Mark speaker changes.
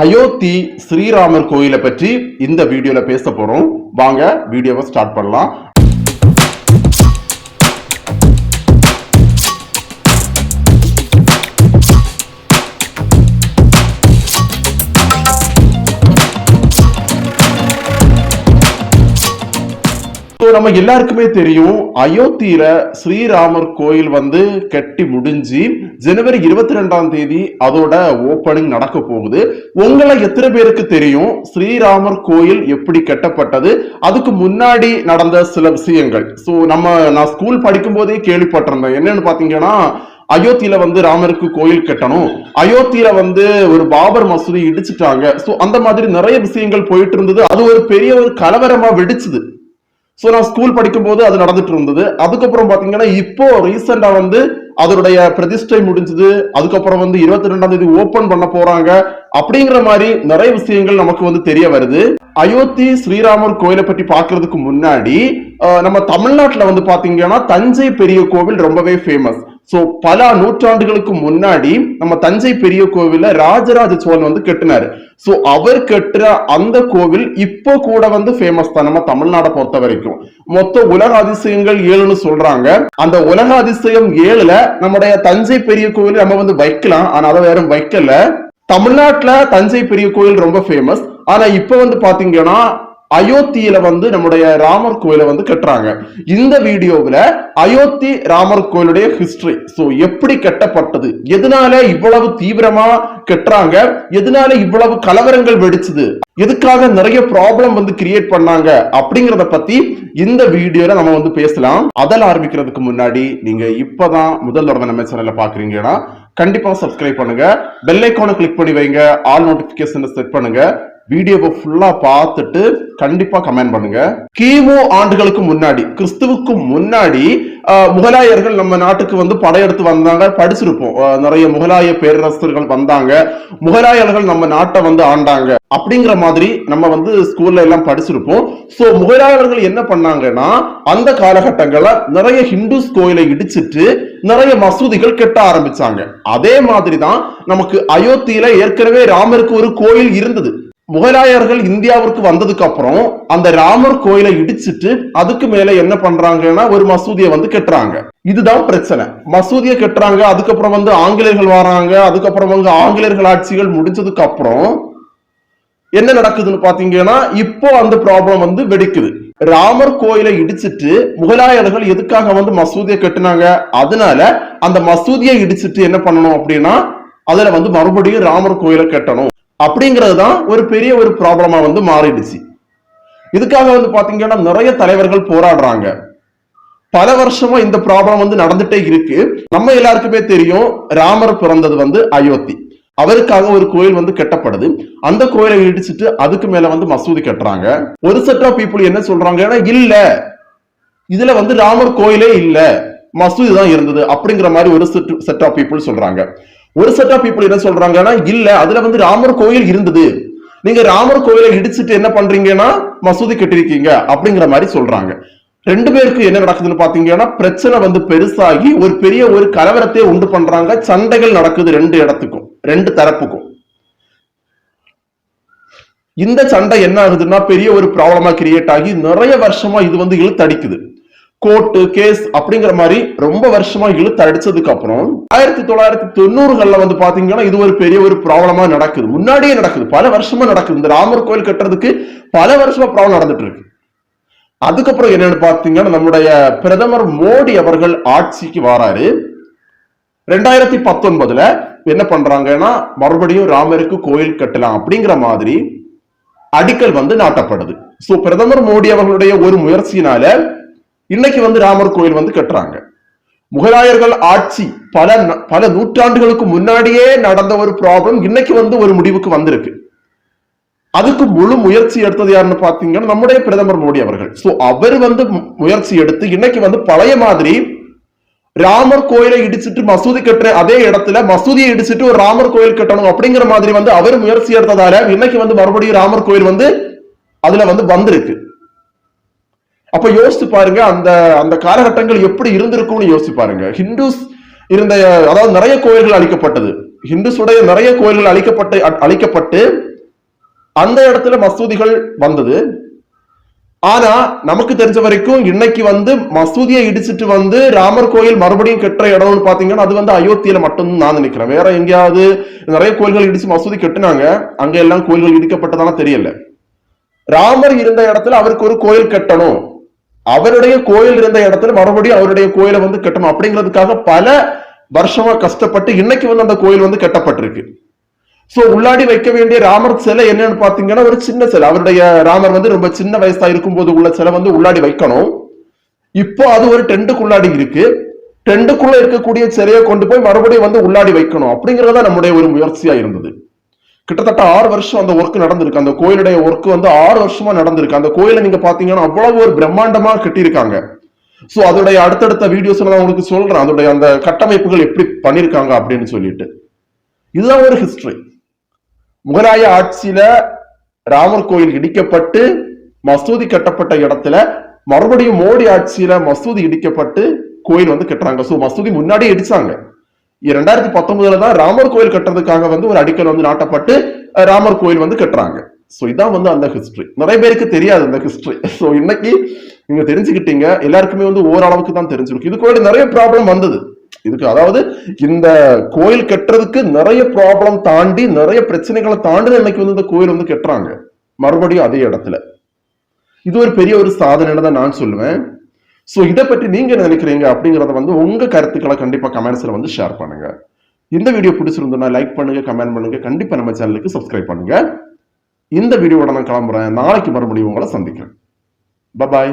Speaker 1: அயோத்தி ஸ்ரீராமர் கோயிலை பற்றி இந்த வீடியோவில் பேச போகிறோம் வாங்க வீடியோவை ஸ்டார்ட் பண்ணலாம். நம்ம எல்லாருக்குமே தெரியும் அயோத்தியில ஸ்ரீராமர் கோயில் வந்து கட்டி முடிஞ்சு ஜனவரி இருபத்தி ரெண்டாம் தேதி அதோட ஓப்பனிங் நடக்க போகுது. உங்களை எத்தனை பேருக்கு தெரியும் ஸ்ரீராமர் கோயில் எப்படி கட்டப்பட்டது? அதுக்கு முன்னாடி நடந்த சில விஷயங்கள். சோ நம்ம நான் ஸ்கூல் படிக்கும் போதே கேள்விப்பட்டிருந்தேன். என்னன்னு பாத்தீங்கன்னா அயோத்தியில வந்து ராமருக்கு கோயில் கட்டணும். அயோத்தியில வந்து ஒரு பாபர் மசூதி இடிச்சுட்டாங்க. சோ அந்த மாதிரி நிறைய விஷயங்கள் போயிட்டு இருந்தது. அது ஒரு பெரிய ஒரு கலவரமா வெடிச்சுது. ஸோ நான் ஸ்கூல் படிக்கும் போது அது நடந்துட்டு இருந்தது அதுக்கப்புறம் பார்த்தீங்கன்னா இப்போ ரீசெண்டாக வந்து அதனுடைய பிரதிஷ்டை முடிஞ்சது. அதுக்கப்புறம் வந்து இருபத்தி ரெண்டாம் தேதி ஓபன் பண்ண போறாங்க. அப்படிங்கிற மாதிரி நிறைய விஷயங்கள் நமக்கு வந்து தெரிய வருது. அயோத்தி ஸ்ரீராமர் கோயிலை பற்றி பார்க்கறதுக்கு முன்னாடி நம்ம தமிழ்நாட்டில் வந்து பார்த்தீங்கன்னா தஞ்சை பெரிய கோவில் ரொம்பவே ஃபேமஸ் சோ பல நூற்றாண்டுகளுக்கு முன்னாடி நம்ம தஞ்சை பெரிய கோவில ராஜராஜ சோழன் வந்து கட்டினாரு. சோ அவர் கட்டுற அந்த கோவில் இப்போ கூட வந்து ஃபேமஸ் தான். நம்ம தமிழ்நாடை பொறுத்த வரைக்கும். மொத்த உலக அதிசயங்கள் ஏழுன்னு சொல்றாங்க. அந்த உலக அதிசயம் ஏழுல நம்முடைய தஞ்சை பெரிய கோவில் நம்ம வந்து வைக்கலாம். ஆனா அதை வேற வைக்கல. தமிழ்நாட்டுல தஞ்சை பெரிய கோயில் ரொம்ப ஃபேமஸ் ஆனா இப்ப வந்து பாத்தீங்கன்னா அயோத்தியில வந்து நம்முடைய ராமர் கோயிலை வந்து கட்டுறாங்க. இந்த வீடியோவில் அயோத்தி ராமர் கோயிலுடைய ஹிஸ்டரி ஸோ எப்படி கட்டப்பட்டது? எதனால இவ்வளவு தீவிரமா கட்டுறாங்க? எதனால இவ்வளவு கலவரங்கள் வெடிச்சது? எதுக்காக நிறைய ப்ராப்ளம் வந்து கிரியேட் பண்ணாங்க? அப்படிங்கிறத பத்தி இந்த வீடியோல நம்ம வந்து பேசலாம். அதில் ஆரம்பிக்கிறதுக்கு முன்னாடி நீங்க இப்பதான் முதல் தடவை நம்ம சேனல்ல பாக்குறீங்கன்னா கண்டிப்பா சப்ஸ்கிரைப் பண்ணுங்க. பெல் ஐக்கானை கிளிக் பண்ணி வைங்க. ஆல் நோட்டிபிகேஷன் செட் பண்ணுங்க. வீடியோவை ஃபுல்லா பார்த்துட்டு கண்டிப்பா கமெண்ட் பண்ணுங்க. கிமு ஆண்டுகளுக்கு முன்னாடி கிறிஸ்துவுக்கு முன்னாடி முகலாயர்கள் நம்ம நாட்டுக்கு வந்து படையெடுத்து வந்தாங்க படிச்சிருப்போம். நிறைய முகலாய பேரரசர்கள் வந்தாங்க. முகலாயர்கள் நம்ம நாட்டை வந்து ஆண்டாங்க. அப்படிங்கிற மாதிரி நம்ம வந்து ஸ்கூல்ல எல்லாம் படிச்சிருப்போம். ஸோ முகலாயர்கள் என்ன பண்ணாங்கன்னா அந்த காலகட்டங்களை நிறைய ஹிந்துஸ் கோயிலை இடிச்சிட்டு நிறைய மசூதிகள் கெட்ட ஆரம்பிச்சாங்க. அதே மாதிரி தான் நமக்கு அயோத்தியில ஏற்கனவே ராமருக்கு ஒரு கோயில் இருந்தது. முகலாயர்கள் இந்தியாவிற்கு வந்ததுக்கு அப்புறம் அந்த ராமர் கோயிலை இடிச்சிட்டு அதுக்கு மேல என்ன பண்றாங்கன்னா ஒரு மசூதியை வந்து கட்டுறாங்க. இதுதான் பிரச்சனை. மசூதியை கட்டுறாங்க அதுக்கப்புறம் வந்து ஆங்கிலேயர்கள் வராங்க அதுக்கப்புறம் வந்து ஆங்கிலேயர்கள் ஆட்சிகள் முடிஞ்சதுக்கு அப்புறம் என்ன நடக்குதுன்னு பாத்தீங்கன்னா இப்போ அந்த ப்ராப்ளம் வந்து வெடிக்குது. ராமர் கோயிலை இடிச்சிட்டு முகலாயர்கள் எதுக்காக வந்து மசூதியை கட்டுனாங்க? அதனால அந்த மசூதியை இடிச்சிட்டு என்ன பண்ணணும் அப்படின்னா அதுல வந்து மறுபடியும் ராமர் கோயிலை கட்டணும். அப்படிங்கிறது தான் ஒரு பெரிய ஒரு ப்ராப்ளமா வந்து மாறிடுச்சு. இதுக்காக வந்து பாத்தீங்கன்னா நிறைய தலைவர்கள் போராடுறாங்க. பல வருஷமா இந்த ப்ராப்ளம் வந்து நடந்துட்டே இருக்கு. நம்ம எல்லாருக்குமே தெரியும் ராமர் பிறந்தது வந்து அயோத்தி. அவருக்காக ஒரு கோயில் வந்து கட்டப்படுது. அந்த கோயிலை இடிச்சிட்டு அதுக்கு மேல வந்து மசூதி கட்டுறாங்க. ஒரு செட் ஆஃப் பீப்புள் என்ன சொல்றாங்கன்னா இல்ல இதுல வந்து ராமர் கோயிலே இல்ல. மசூதி தான் இருந்தது. அப்படிங்கிற மாதிரி ஒரு செட் செட் ஆஃப் பீப்புள் சொல்றாங்க. ஒரு செட் ஆஃப் பீப்புள் என்ன சொல்றாங்கன்னா இல்ல அதுல வந்து ராமர் கோயில் இருந்தது. நீங்க ராமர் கோயிலை இடிச்சிட்டு என்ன பண்றீங்கன்னா மசூதி கட்டிருக்கீங்க அப்படிங்கிற மாதிரி சொல்றாங்க. ரெண்டு பேருக்கு என்ன நடக்குதுன்னு பாத்தீங்கன்னா பிரச்சனை வந்து பெருசாகி ஒரு பெரிய ஒரு கலவரத்தை உண்டு பண்றாங்க. சண்டைகள் நடக்குது ரெண்டு இடத்துக்கும் ரெண்டு தரப்புக்கும். இந்த சண்டை என்ன ஆகுதுன்னா பெரிய ஒரு ப்ராப்ளமா கிரியேட் ஆகி நிறைய வருஷமா இது வந்து இழுத்தடிக்குது. கோர்ட்டு கேஸ் அப்படிங்கிற மாதிரி ரொம்ப வருஷமா இழுத்து அடிச்சதுக்கு அப்புறம் ஆயிரத்தி தொள்ளாயிரத்தி தொண்ணூறுகள்ல வந்து பாத்தீங்கன்னா இது ஒரு பெரிய ஒரு ப்ராப்ளமா நடக்குது. முன்னாடியே நடக்குது. பல வருஷமா நடக்குது. இந்த ராமர் கோயில் கட்டுறதுக்கு பல வருஷமா ப்ராப்ளம் நடந்துட்டு இருக்கு. அதுக்கப்புறம் என்னன்னு பாத்தீங்கன்னா நம்முடைய பிரதமர் மோடி அவர்கள் ஆட்சிக்கு வராரு. ரெண்டாயிரத்தி பத்தொன்பதுல என்ன பண்றாங்கன்னா மறுபடியும் ராமருக்கு கோயில் கட்டலாம் அப்படிங்கிற மாதிரி அடிக்கல் வந்து நாட்டப்படுது. சோ பிரதமர் மோடி அவர்களுடைய ஒரு முயற்சியினால இன்னைக்கு வந்து ராமர் கோயில் வந்து கட்டுறாங்க. முகலாயர்கள் ஆட்சி பல ந- பல நூற்றாண்டுகளுக்கு முன்னாடியே நடந்த ஒரு ப்ராப்ளம் இன்னைக்கு வந்து ஒரு முடிவுக்கு வந்திருக்கு. அதுக்கு முழு முயற்சி எடுத்தது யாருன்னு பாத்தீங்கன்னா நம்முடைய பிரதமர் மோடி அவர்கள். சோ அவர் வந்து முயற்சி எடுத்து இன்னைக்கு வந்து பழைய மாதிரி ராமர் கோயிலை இடிச்சிட்டு மசூதி கட்டுற அதே இடத்துல மசூதியை இடிச்சிட்டு ஒரு ராமர் கோயில் கட்டணும் அப்படிங்கிற மாதிரி வந்து அவர் முயற்சி எடுத்ததால இன்னைக்கு வந்து மறுபடியும் ராமர் கோயில் வந்து அதுல வந்து வந்திருக்கு. அப்ப யோசிச்சு பாருங்க அந்த அந்த காலகட்டங்கள் எப்படி இருந்திருக்கும்னு யோசிச்சு பாருங்க. ஹிந்துஸ் இருந்த அதாவது நிறைய கோயில்கள் அழிக்கப்பட்டது. ஹிந்துஸுடைய நிறைய கோயில்கள் அழிக்கப்பட்டு அழிக்கப்பட்டு அந்த இடத்துல மசூதிகள் வந்தது. ஆனா நமக்கு தெரிஞ்ச வரைக்கும் இன்னைக்கு வந்து மசூதியை இடிச்சிட்டு வந்து ராமர் கோயில் மறுபடியும் கெட்ட இடம்னு பாத்தீங்கன்னா அது வந்து அயோத்தியில மட்டும் நான் நினைக்கிறேன். வேற எங்கேயாவது நிறைய கோயில்கள் இடிச்சு மசூதி கட்டுனாங்க அங்க எல்லாம் கோயில்கள் இடிக்கப்பட்டதான தெரியல. ராமர் இருந்த இடத்துல அவருக்கு ஒரு கோயில் கட்டணும். அவருடைய கோயில் இருந்த இடத்துல மறுபடியும் அவருடைய கோயிலை வந்து கட்டணும். அப்படிங்கிறதுக்காக பல வருஷமா கஷ்டப்பட்டு இன்னைக்கு வந்து அந்த கோயில் வந்து கட்டப்பட்டிருக்கு. சோ உள்ளாடி வைக்க வேண்டிய ராமர் சிலை என்னன்னு பாத்தீங்கன்னா ஒரு சின்ன சிலை. அவருடைய ராமர் வந்து ரொம்ப சின்ன வயசா இருக்கும்போது உள்ள சிலை வந்து உள்ளாடி வைக்கணும். இப்போ அது ஒரு டெண்டுக்குள்ளாடி இருக்கு. டெண்டுக்குள்ள இருக்கக்கூடிய சிலையை கொண்டு போய் மறுபடியும் வந்து உள்ளாடி வைக்கணும். அப்படிங்கறத நம்முடைய ஒரு முயற்சியா இருந்தது. கிட்டத்தட்ட ஆறு வருஷம் அந்த ஒர்க் நடந்திருக்கு. அந்த கோயிலுடைய ஒர்க் வந்து ஆறு வருஷமா நடந்திருக்கு. அந்த கோயிலை நீங்க பாத்தீங்கன்னா அவ்வளவு ஒரு பிரம்மாண்டமா கட்டியிருக்காங்க. சோ அதோடைய அடுத்தடுத்த வீடியோஸ் நான் உங்களுக்கு சொல்றேன். அதோடைய அந்த கட்டமைப்புகள் எப்படி பண்ணிருக்காங்க அப்படின்னு சொல்லிட்டு. இதுதான் ஒரு ஹிஸ்டரி முகலாய ஆட்சியில ராமர் கோயில் இடிக்கப்பட்டு மசூதி கட்டப்பட்ட இடத்துல மறுபடியும் மோடி ஆட்சியில மசூதி இடிக்கப்பட்டு கோயில் வந்து கட்டுறாங்க. சோ மசூதி முன்னாடியே இடிச்சாங்க. இரண்டாயிரத்தி பத்தொன்பதுல தான் ராமர் கோயில் கட்டுறதுக்காக வந்து ஒரு அடிக்கல் வந்து நாட்டப்பட்டு ராமர் கோயில் வந்து கட்டுறாங்க. ஸோ இதான் வந்து அந்த ஹிஸ்டரி நிறைய பேருக்கு தெரியாது அந்த ஹிஸ்டரி ஸோ இன்னைக்கு நீங்க தெரிஞ்சுக்கிட்டீங்க. எல்லாருக்குமே வந்து ஓரளவுக்கு தான் தெரிஞ்சிருக்கு. இதுக்கு நிறைய ப்ராப்ளம் வந்தது. இதுக்கு அதாவது இந்த கோயில் கட்டுறதுக்கு நிறைய ப்ராப்ளம் தாண்டி நிறைய பிரச்சனைகளை தாண்டி இன்னைக்கு வந்து இந்த கோயில் வந்து கட்டுறாங்க. மறுபடியும் அதே இடத்துல. இது ஒரு பெரிய ஒரு சாதனைன்னு தான் நான் சொல்லுவேன். ஸோ இதை பற்றி நீங்க என்ன நினைக்கிறீங்க அப்படிங்கறத வந்து உங்க கருத்துக்களை கண்டிப்பா கமெண்ட்ஸ்ல வந்து ஷேர் பண்ணுங்க. இந்த வீடியோ பிடிச்சிருந்தோம்னா லைக் பண்ணுங்க கமெண்ட் பண்ணுங்க. கண்டிப்பா நம்ம சேனலுக்கு சப்ஸ்கிரைப் பண்ணுங்க. இந்த வீடியோவோட நான் கிளம்புறேன். நாளைக்கு மறுபடியும் உங்களை சந்திக்கிறேன். பாய்